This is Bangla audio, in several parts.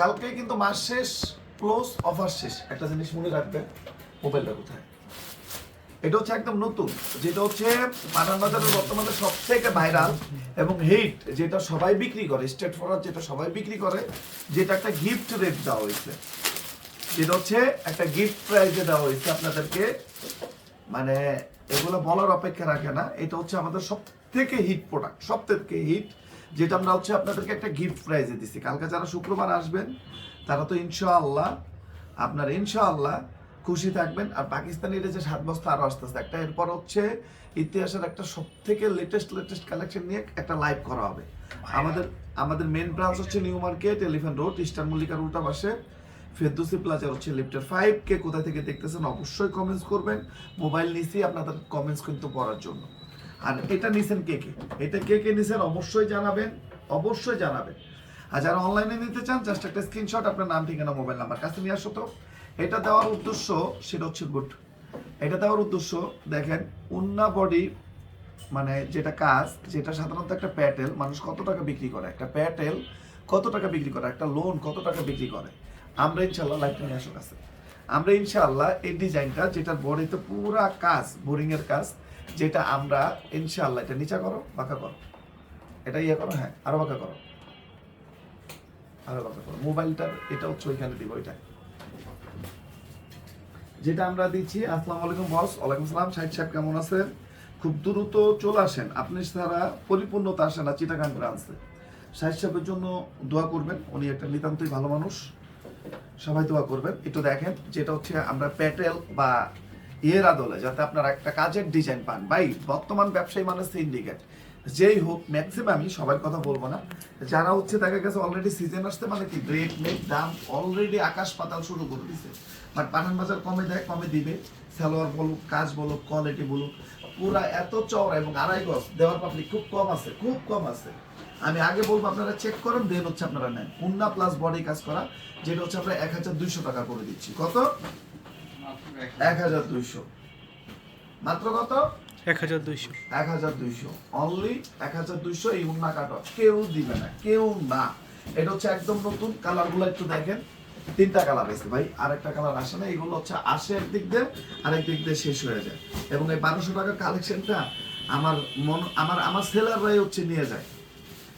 কালকে কিন্তু মাস শেষ ক্লোজ অফার শেষ। একটা জিনিস মনে রাখবেন মোবাইলটা কোথায়? এটা হচ্ছে একদম নতুন। যেটা হচ্ছে পাঠান বাজারের বর্তমানে সব থেকে ভাইরাল এবং হিট যেটা সবাই বিক্রি করে স্টেট ফরওয়ার্ড যেটা সবাই বিক্রি করে, যেটা একটা গিফট রেট দেওয়া হয়েছে। যেটা হচ্ছে একটা গিফট প্রাইজে দেওয়া হয়েছে আপনাদেরকে। মানে এগুলো বলার অপেক্ষা রাখে না। এটা হচ্ছে আমাদের সব থেকে হিট প্রোডাক্ট সব থেকে হিট যেটা আমরা হচ্ছে আপনাদেরকে একটা গিফট প্রাইজে দিচ্ছি কালকে যারা শুক্রবার আসবেন, তারা তো ইনশাআল্লাহ আপনার ইনশাআল্লাহ খুশি থাকবেন। আর পাকিস্তানির যে সাত বস্তা আরও আস্তে আস্তে একটা এরপর হচ্ছে ইতিহাসের একটা সব থেকে লেটেস্ট লেটেস্ট কালেকশন নিয়ে একটা লাইভ করা হবে। আমাদের আমাদের মেন ব্রাঞ্চ হচ্ছে new market elephant road eastern মল্লিকার উল্টা পাশে। ফেরদৌসি প্লাজার হচ্ছে লিফটের ফাইভ কে কোথা থেকে দেখতেছেন অবশ্যই কমেন্টস করবেন। মোবাইল নিছি আপনাদের কমেন্টস কিন্তু পড়ার জন্য। আর এটা নিছেন কে কে? এটা কে কে নিছেন অবশ্যই জানাবেন অবশ্যই জানাবেন। আর যারা অনলাইনে নিতে চান জাস্ট একটা স্ক্রিনশট আপনার নাম, ঠিকানা মোবাইল নাম্বার কাছে নিয়ে আসো তো। এটা দেওয়ার উদ্দেশ্য, সেটা হচ্ছে গুড এটা দেওয়ার উদ্দেশ্য, দেখেন, উন্না বডি মানে যেটা কাজ, যেটা সাধারণত একটা প্যাটেল, মানুষ কত টাকা বিক্রি করে? একটা প্যাটেল কত টাকা বিক্রি করে? একটা লোন কত টাকা বিক্রি করে? আমরা ইনশাল্লাহ লাইফ নিয়ে আসো কাছে। আমরা ইনশাল্লাহ এই ডিজাইনটা যেটার বডিতে পুরা কাজ বোরিং এর কাজ যেটা আমরা ইনশাল্লাহ এটা নিচা করো, বাঁকা করো। এটা ইয়ে করো হ্যাঁ আরও বাঁকা করো। আরও বাঁকা করো। মোবাইলটার এটা হচ্ছে ওইখানে দিব, ওইটা। যেটা আমরা দিচ্ছি, আসসালামু আলাইকুম, বস। ওয়ালাইকুম সালাম। সাইদ সাহেব, কেমন আছেন? খুব দ্রুত চলে আসেন। আপনি ছাড়া পরিপূর্ণতা আসে না, চিটাগাং ব্রাঞ্চে সাইদ সাহেবের জন্য দোয়া করবেন। উনি একটা নিতান্তই ভালো মানুষ। সবাই দোয়া করবেন। একটু দেখেন, যেটা হচ্ছে আমরা প্যাটেল বা ইয়ের আদলে যাতে আপনারা একটা কাজের ডিজাইন পান। ভাই, বর্তমান ব্যবসায়ী মানে সিন্ডিকেট যেই হোক ম্যাক্সিমামই সবার কথা বলব না। যারা হচ্ছে দেখা গেছে অলরেডি সিজন আসতে মানে কি রেট মেট দাম অলরেডি আকাশ পাতাল শুরু করে দিছে। বাট পাঠান বাজার কমে দেয়, কমে দিবে। সালোয়ার বলুক, কাজ বলুক কোয়ালিটি বলুক, পুরা এত চওড়া এবং আড়াই গজ দেওয়ার পাবলিক খুব কম আছে, খুব কম আছে। আমি আগে বলব, আপনারা চেক করেন দেন হচ্ছে আপনারা নেন। উন্না প্লাস বডি কাজ করা, যেটা হচ্ছে আমরা এক হাজার দুইশো টাকা করে দিচ্ছি। কত? এক হাজার দুইশো। মাত্র কত? এক হাজার দুইশো। এক হাজার দুইশো। অনলি এক হাজার দুইশো এই উন্না কাটা কেউ দিবে না কেউ না। এটা হচ্ছে একদম নতুন। কালারগুলো একটু দেখেন। তিনটা কালার আছে ভাই। আর একটা কালার আসে না এগুলো হচ্ছে আসে একদিক দিয়ে আরেক দিক দিয়ে শেষ হয়ে যায়। এবং এই বারোশো টাকার কালেকশনটা আমার মন আমার আমার সেলাররাই হচ্ছে নিয়ে যায়।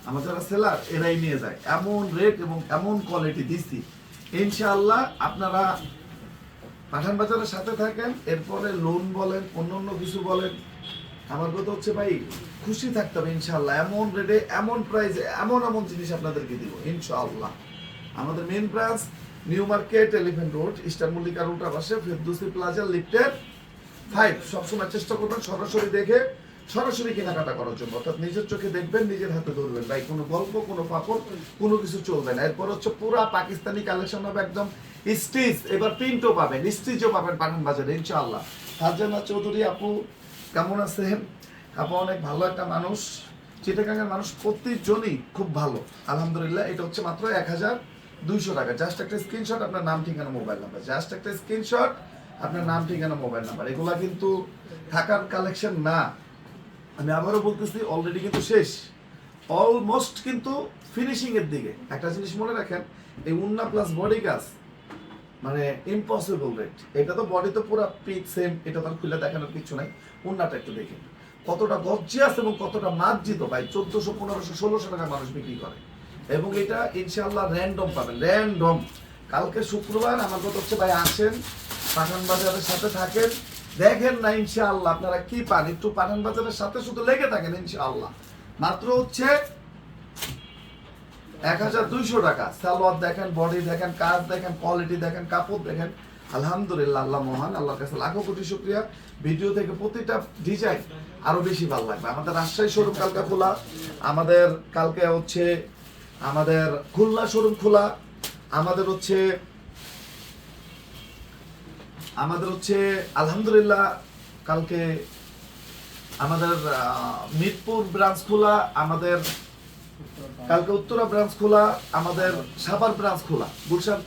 আমার যারা সেলার এরাই নিয়ে যায়। এমন রেট এবং এমন কোয়ালিটি দিচ্ছি ইনশাআল্লাহ আপনারা পাঠান বাজারের সাথে থাকেন, এরপরে লোন বলেন অন্য অন্য কিছু বলেন। আমার কথা হচ্ছে ভাই, খুশি থাকতে হবে ইনশাআল্লাহ। এমন রেটে এমন প্রাইসে এমন এমন জিনিস আপনাদেরকে দিব, ইনশাআল্লাহ। আমাদের main branch new market elephant road eastern Mallika রোডের পাশে ফেরদৌসি প্লাজা লিফটেড ফাইভ সবসময় চেষ্টা করবেন সরাসরি দেখে, সরাসরি কেনাকাটা করার জন্য। অর্থাৎ নিজের চোখে দেখবেন, নিজের হাতে ধরবেন। ভাই, কোনো গল্প, কোনো পাপড় কোনো কিছু চলবে না। এরপর হচ্ছে পুরা পাকিস্তানি কালেকশন হবে একদম স্টিচ এবার প্রিন্টও পাবেন স্টিচও পাবেন পাঠান বাজারে, ইনশাআল্লাহ। ফারজানা চৌধুরী আপু, কেমন আছেন? আপু অনেক ভালো একটা মানুষ চিটাগাঙ্গের মানুষ প্রতিজনই খুব ভালো। আলহামদুলিল্লাহ, এটা হচ্ছে মাত্র এক হাজার দুইশো টাকা। জাস্ট একটা স্ক্রিনশট আপনার নাম, ঠিকানা মোবাইল নাম্বার জাস্ট একটা স্ক্রিনশট আপনার নাম, ঠিকানা মোবাইল নাম্বার এগুলা কিন্তু থাকার কালেকশন না। আমি আবারও বলতেছি অলরেডি কিন্তু শেষ। অলমোস্ট কিন্তু ফিনিশিং এর দিকে। একটা জিনিস মনে রাখেন, এই উন্না প্লাস বডি গাছ মানে ইম্পসিবল রেট এটা তো বডি তো পুরো পিক সেম এটা তো খুলে দেখানোর কিছু নাই। উন্নাটা একটু দেখেন কতটা গর্জিয়াস এবং কতটা মার্জিত ভাই, চোদ্দশো, পনেরোশো, ষোলোশো টাকা মানুষ বিক্রি করে। এবং এটা ইনশাল্লাহ র্যান্ডম পাবেন র্যান্ডম কালকে শুক্রবার আমার কথা হচ্ছে, ভাই আসেন, পাঠান বাজারের সাথে থাকেন। দেখেন না ইনশাআল্লাহ আপনারা কি পান, একটু পাঠান বাজারের সাথে শুধু লেগে থাকেন ইনশাআল্লাহ। মাত্র হচ্ছে এক হাজার দুইশো টাকা। সালোয়ার দেখেন বডি দেখেন, কাজ দেখেন কোয়ালিটি দেখেন, কাপড় দেখেন। আলহামদুলিল্লাহ, আল্লাহ মহান, আল্লাহর কাছে লাখো কোটি শুক্রিয়া। ভিডিও থেকে প্রতিটা ডিজাইন আরও বেশি ভালো লাগবে। আমাদের রাজশাহী শোরুম কালকে খোলা। আমাদের কালকে হচ্ছে আমাদের খুলনা শোরুম খোলা। আমাদের হচ্ছে আমাদের হচ্ছে আলহামদুলিল্লাহ কালকে আমাদের মিরপুর ব্রাঞ্চ খোলা। আমাদের কালকে উত্তরা ব্রাঞ্চ খোলা আমাদের সাভার ব্রাঞ্চ খোলা গুলশান